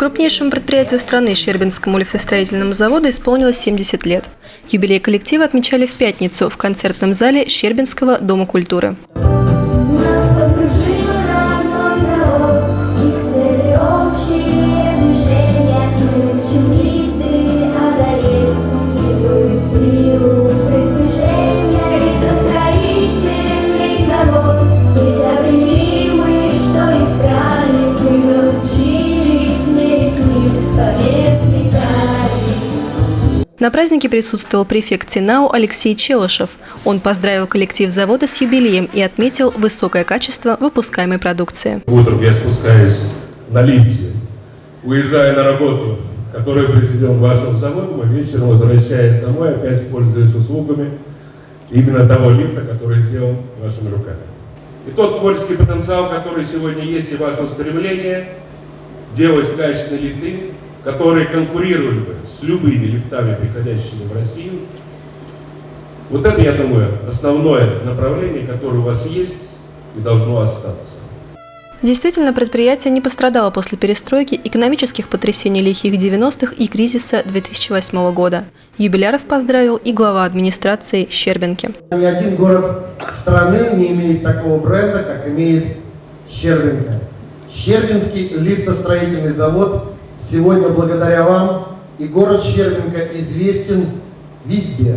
Крупнейшему предприятию страны Щербинскому лифтостроительному заводу исполнилось 70 лет. Юбилей коллектива отмечали в пятницу в концертном зале Щербинского Дома культуры. На празднике присутствовал префект ТИНАУ Алексей Челышев. Он поздравил коллектив завода с юбилеем и отметил высокое качество выпускаемой продукции. Утром я спускаюсь на лифте, уезжаю на работу, которую произведем вашим заводом, а вечером, возвращаясь домой, опять пользуюсь услугами именно того лифта, который сделан вашими руками. И тот творческий потенциал, который сегодня есть, и ваше устремление делать качественные лифты, которые конкурировали бы с любыми лифтами, приходящими в Россию, вот это, я думаю, основное направление, которое у вас есть и должно остаться. Действительно, предприятие не пострадало после перестройки, экономических потрясений лихих 90-х и кризиса 2008 года. Юбиляров поздравил и глава администрации Щербинки. Ни один город страны не имеет такого бренда, как имеет Щербинка. Щербинский лифтостроительный завод сегодня благодаря вам и город Щербинка известен везде.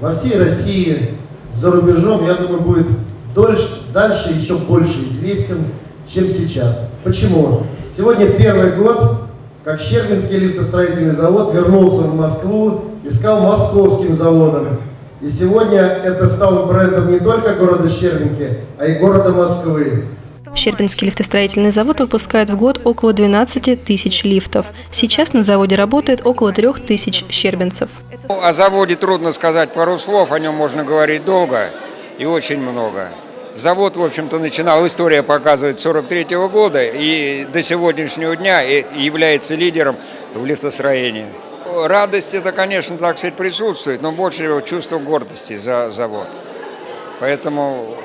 Во всей России, за рубежом, я думаю, будет дольше, дальше еще больше известен, чем сейчас. Почему? Сегодня первый год, как Щербинский лифтостроительный завод вернулся в Москву и стал московским заводом. И сегодня это стал брендом не только города Щербинки, а и города Москвы. Щербинский лифтостроительный завод выпускает в год около 12 тысяч лифтов. Сейчас на заводе работает около 3 тысяч щербинцев. Ну, О заводе трудно сказать пару слов, о нем можно говорить долго и очень много. Завод, в общем-то, начинал, история показывает, с 43 года и до сегодняшнего дня является лидером в лифтостроении. Радость это, конечно, так сказать, присутствует, но больше чувство гордости за завод. Поэтому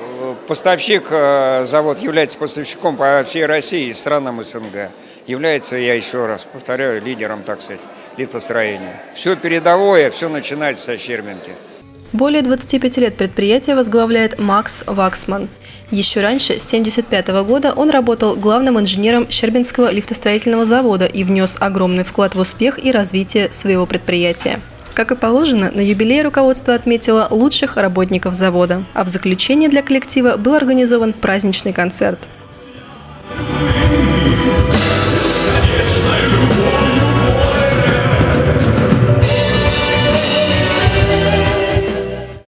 поставщик, э, завод является поставщиком по всей России и странам СНГ. Является, я еще раз повторяю, лидером, так сказать, лифтостроения. Все передовое, все начинается со Щербинки. Более 25 лет предприятие возглавляет Макс Ваксман. Еще раньше, с 1975 года, он работал главным инженером Щербинского лифтостроительного завода и внес огромный вклад в успех и развитие своего предприятия. Как и положено, на юбилее руководство отметило лучших работников завода, а в заключение для коллектива был организован праздничный концерт –